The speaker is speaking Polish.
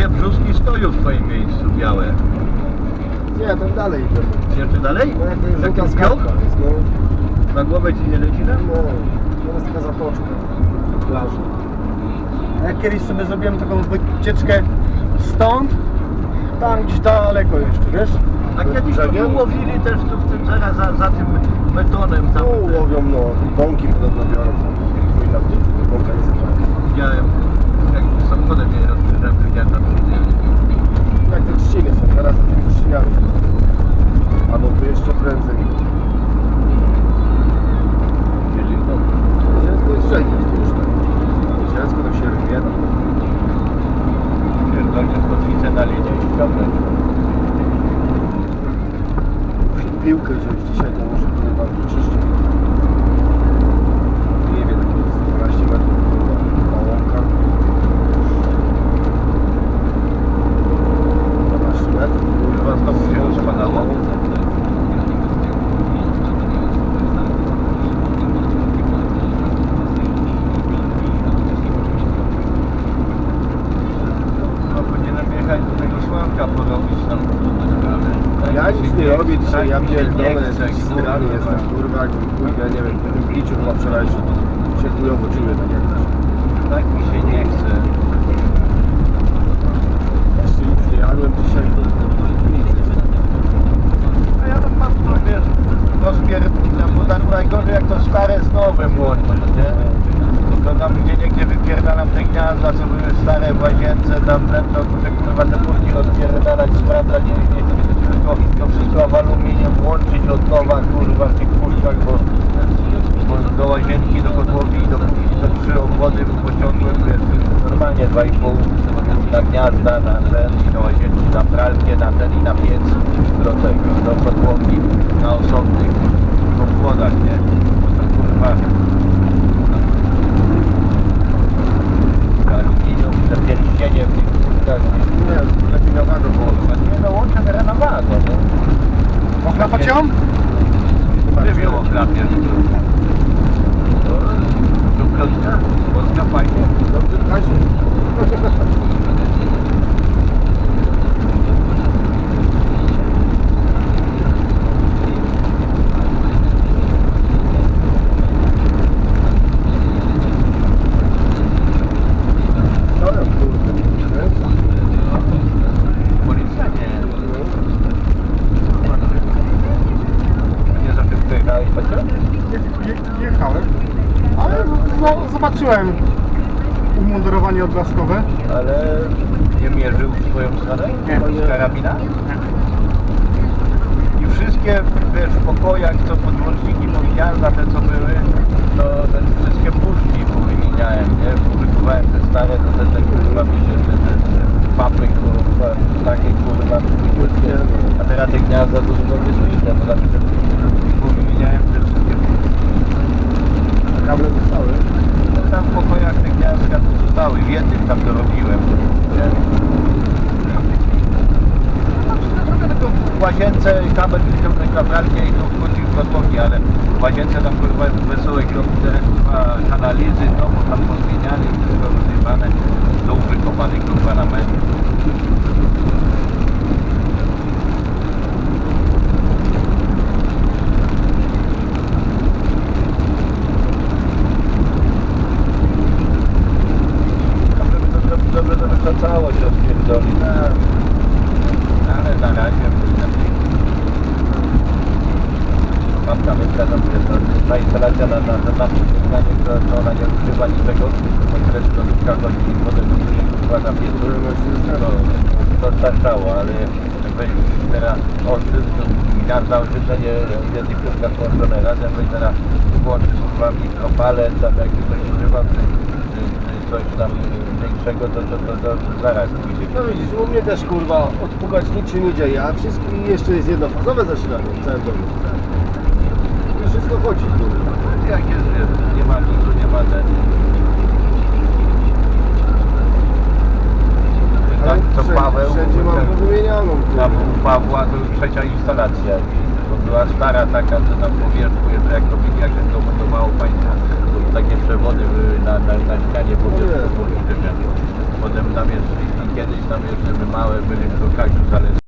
dwie brzuski stoją w twoim miejscu, białe. Nie, tam dalej idę. Jeszcze dalej? No jak to jest Taki żółta zbiór? skałka jest, no. Na głowę ci nie leci tam? No, to jest taka zatoczka na plaży. A Ja kiedyś sobie zrobiłem taką wycieczkę stąd, tam gdzieś daleko jeszcze, wiesz? A kiedyś to łowili też tu w tym zaraz za, za tym betonem tam. Tu łowią, no, bąki podobno biorą. Chuj tam, bąka nie zabrałem. Widziałem, jak samochodem je rozkrzyżałem, widziałem tam Jak te trzciny są, teraz za tymi trzcinami. Albo tu jeszcze prędzej. Ciężko jest przejść tu już tak. Ciężko to się rwie tam. Pierdolnie kotwicę na ciągle. Piłkę wziąć dzisiaj, to może tu pan wyczyszczy. Nie wiem, jest 12 metrów kurwa, na łąka. 12 metrów. Chyba znowu się rozpadało. No powinienem jechać do Ja nic nie robię dzisiaj, ja pierdolę, jakiś kurwa. strany jestem, kurwa, kurwa, nie wiem, piciu chyba wczorajszym się chujowo czuję tak jakoś. Tak mi się nie chce. Jeszcze nic nie jadłem dzisiaj, to nic. A ja tam mam to, wiesz, rozpierdolę, bo tak najgorzej jak to stare z nowym łączyć, nie? Tam gdzie niegdzie wypierdalam te gniazda, co były stare w łazience, tam to muszę kurwa te burki rozpierdalać, sprawdzać, nie, nie, tylko to wszystko w aluminium łączyć od nowa, kurwa, w tych kurczach, bo, bo do łazienki, do kotłowni, do, do trzy obwody pociągłem, wiesz, normalnie 2,5 na gniazda, na ten, do łazienki, na pralkę, na ten a pena toda. Je- Jechałem, ale no, zobaczyłem umundurowanie odblaskowe. Ale nie mierzył w swoją stronę? Nie. Z karabina? I wszystkie, wiesz, w pokojach, co podłączniki powiedziałem, na te co były, to te wszystkie puszki powymieniałem, nie? Wykuwałem te stare, to te, te kurwa mi się, te, te, te papy, kurwa, takie kurwa. A teraz te gniazda to zupełnie co inne, bo zawsze powymieniałem te. Kable zostały. No tam w pokojach te gniazdka to zostały, w jednym tam dorobiłem. Nie? W łazience kabel wyciągnął na pralkę i to wchodził w kotłowni, ale w łazience tam kurwa wesołe kilometry, kurwa analizy, no bo tam pozmieniane i wszystko rozjebane, dół wykopany kurwa na metr. No, ale na razie tam jest to- ta instalacja na, na, na, na przyznanie, to, to ona nie używa niczego, tyle do ludzka chodzi i potem na piecu, to, to starczało, ale weźmiesz teraz ostrzyc, to gniazda oświetlenie jest i wszystko połączone razem, weź teraz włączysz chyba mikropalec, tam jak coś używam, czy, czy, czy coś tam większego, to, to, to, to, zaraz pójdzie. No widzisz, u mnie też kurwa odpukać nic się nie dzieje, a wszystko i jeszcze jest jednofazowe zasilanie w całym domu. I wszystko chodzi kurwa. Jak jest, jest, nie ma nic, nie ma ten. Tak, to Paweł, Wszędzie mam powymienianą tam u Pawła to już trzecia instalacja. To była stara taka, co tam po wierzchu, jeszcze jak robili, jak się to budowało państwo, takie przewody były na, na, na ścianie po O prostu Jezu. było widzenia. Potem tam i kiedyś tam jeszcze małe byli, to Kaziu Zaleski